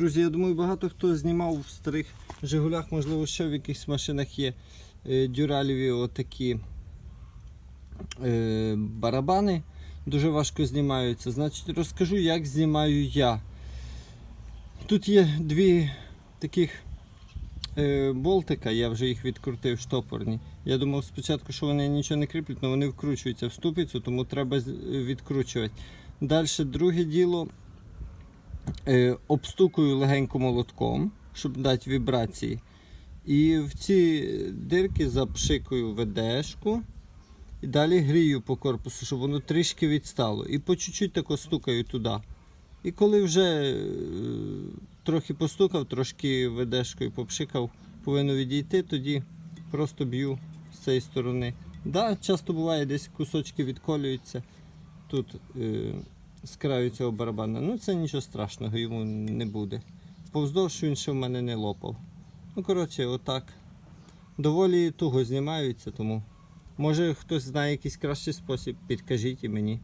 Друзі, я думаю, багато хто знімав в старих Жигулях, можливо, ще в якихось машинах є е, дюраліві отакі е, барабани. Дуже важко знімаються. Значить, розкажу, як знімаю я. Тут є дві таких е, болтика, я вже їх відкрутив штопорні. Я думав спочатку, що вони нічого не кріплять, але вони вкручуються в ступицю, тому треба відкручувати. Далі друге діло. Е, обстукую легенько молотком, щоб дати вібрації. І в ці дирки запшикую ведешку. І далі грію по корпусу, щоб воно трішки відстало. І по чуть-чуть тако стукаю туди. І коли вже е, трохи постукав, трошки ведешкою попшикав, повинно відійти, тоді просто б'ю з цієї сторони. Да, часто буває, десь кусочки відколюються тут е, з краю цього барабана. Ну це нічого страшного, йому не буде. Повздовж він ще в мене не лопав. Ну, коротше, отак. Доволі туго знімаються, тому може хтось знає якийсь кращий спосіб, підкажіть і мені.